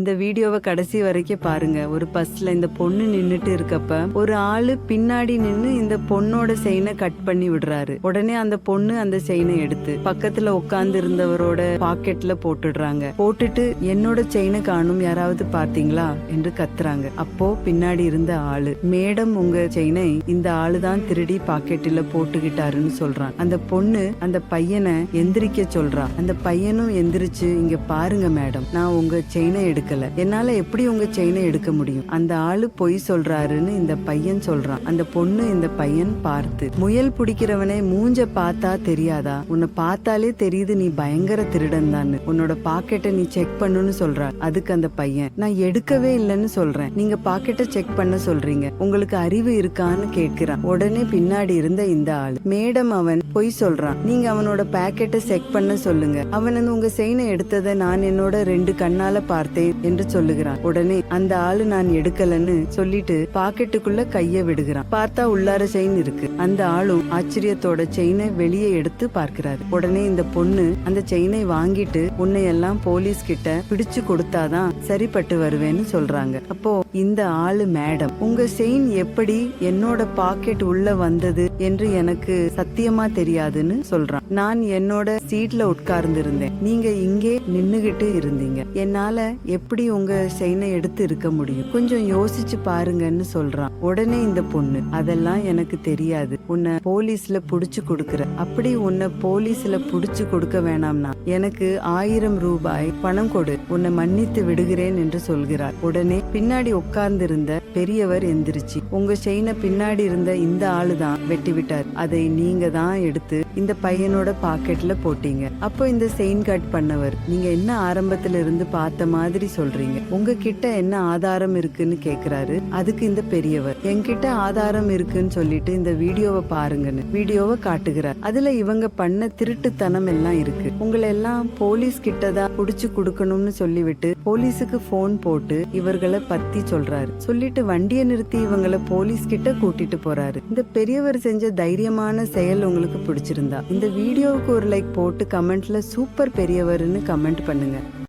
இந்த வீடியோவை கடைசி வரைக்கும் பாருங்க. ஒரு பஸ்ல இந்த பொண்ணு நின்னுட்டு இருக்கப்ப ஒரு ஆளு பின்னாடி நின்னு இந்த பொண்ணோட செயினை கட் பண்ணி விடுறாரு. உடனே அந்த பொண்ணு அந்த செயினை எடுத்து பக்கத்துல உட்கார்ந்து இருந்தவரோட பாக்கெட்ல போட்டுடுறாங்க. போட்டுட்டு என்னோட செயினை காணும் யாராவது பாத்தீங்களா என்று கத்துறாங்க. அப்போ பின்னாடி இருந்த ஆளு மேடம் உங்க செயினை இந்த ஆளு தான் திருடி பாக்கெட்டில் போட்டுக்கிட்டாருன்னு சொல்றான். அந்த பொண்ணு அந்த பையனை எந்திரிக்க சொல்றா. அந்த பையனும் எந்திரிச்சு இங்க பாருங்க மேடம் நான் உங்க செயினை எடுக்கல. என்னால எப்படி உங்க செயினை எடுக்க முடியும்? அந்த ஆளு பொய் சொல்றாருன்னு இந்த பையன் சொல்றான். அந்த பொண்ணு இந்த பையன் பார்த்து முயல் பிடிக்கிறவனே மூஞ்ச பார்த்தா தெரியாதா? உன்னை பார்த்தாலே தெரியுது நீ பயங்கர திருடன் தான் உன்னோட பாக்கெட்டை நீ செக் பண்ணுன்னு சொல்றாரு. அதுக்கு அந்த பையன் நான் எடுக்கவே இல்லைன்னு சொல்றேன். நீங்க பாக்கெட்டை செக் பண்ண சொல்றீங்க. உங்களுக்கு அறிவு இருக்கான்னு கேட்கிறான். உடனே பின்னாடி இருந்த இந்த ஆள் மேடம் அவன் பொய் சொல்றான். நீங்க அவனோட பாக்கெட்டை செக் பண்ண சொல்லுங்க. அவன் உங்க செயினை எடுத்ததை நான் என்னோட ரெண்டு கண்ணால பார்த்தேன். என்று சொல்லுகிறான். உடனே அந்த ஆளு நான் எடுக்கலன்னு சொல்லிட்டு பாக்கெட்டுக்குள்ள கைய விடுகிறான். பார்த்தா உள்ளார செயின் இருக்கு. அந்த ஆளும் ஆச்சரியத்தோட செயினை வெளியே எடுத்து பார்க்கிறாரு. உடனே இந்த பொண்ணு அந்த செயினை வாங்கிட்டு உன்னை எல்லாம் போலீஸ் கிட்ட பிடிச்சு கொடுத்தாதான் சரிப்பட்டு வருவேன்னு சொல்றாங்க. அப்போ இந்த ஆளு மேடம் உங்க செயின் எப்படி என்னோட பாக்கெட் உள்ள வந்தது என்று எனக்கு சத்தியமா தெரியாதுன்னு சொல்றான். நான் என்னோட சீட்ல உட்கார்ந்து இருந்தேன் நீங்க இங்கே நின்னுகிட்டு இருந்தீங்க. என்னால எப்படி உங்க செயினை எடுத்து இருக்க முடியும்? கொஞ்சம் யோசிச்சு பாருங்கன்னு சொல்றான். உடனே இந்த பொண்ணு அதெல்லாம் எனக்கு தெரியாது. உன்னை போலீஸ்ல புடிச்சு கொடுக்கற. அப்படி உன்னை போலீஸ்ல புடிச்சு கொடுக்க வேணாம்னா எனக்கு ஆயிரம் ரூபாய் பணம் கொடு. உன்னை மன்னித்து விடுகிறேன் என்று சொல்கிறார். உடனே பின்னாடி உட்கார்ந்து இருந்த பெரியவர் எந்திரிச்சு உங்க செயினை பின்னாடி இருந்த இந்த ஆளு தான் வெட்டி விட்டார். அதை நீங்க தான் எடுத்து இந்த பையனோட பாக்கெட்ல போட்டீங்க. அப்போ இந்த செயின் கட் பண்ணவர் நீங்க என்ன ஆரம்பத்துல இருந்து பார்த்த மாதிரி சொல்றீங்க. உங்ககிட்ட என்ன ஆதாரம் இருக்குன்னு கேக்குறாரு. அதுக்கு இந்த பெரியவர். என்கிட்ட ஆதாரம் இருக்குன்னு சொல்லிட்டு இந்த வீடியோவை பாருங்கன்னு. வீடியோவை காட்டுகிறார். அதுல இவங்க பண்ண திருட்டுத்தனம் எல்லாம் இருக்கு. உங்களை எல்லாம் போலீஸ் கிட்ட தான் புடிச்சு கொடுக்கணும்னு சொல்லிவிட்டு போலீஸுக்கு போன் போட்டு இவர்களை பத்தி சொல்றாரு. சொல்லிட்டு வண்டியை நிறுத்தி இவங்களை போலீஸ் கிட்ட கூட்டிட்டு போறாரு. இந்த பெரியவர் செஞ்ச தைரியமான செயல் உங்களுக்கு பிடிச்சிருந்தா. இந்த வீடியோவுக்கு ஒரு லைக் போட்டு கமெண்ட்ல சூப்பர் பெரியவர்னு கமெண்ட் பண்ணுங்க.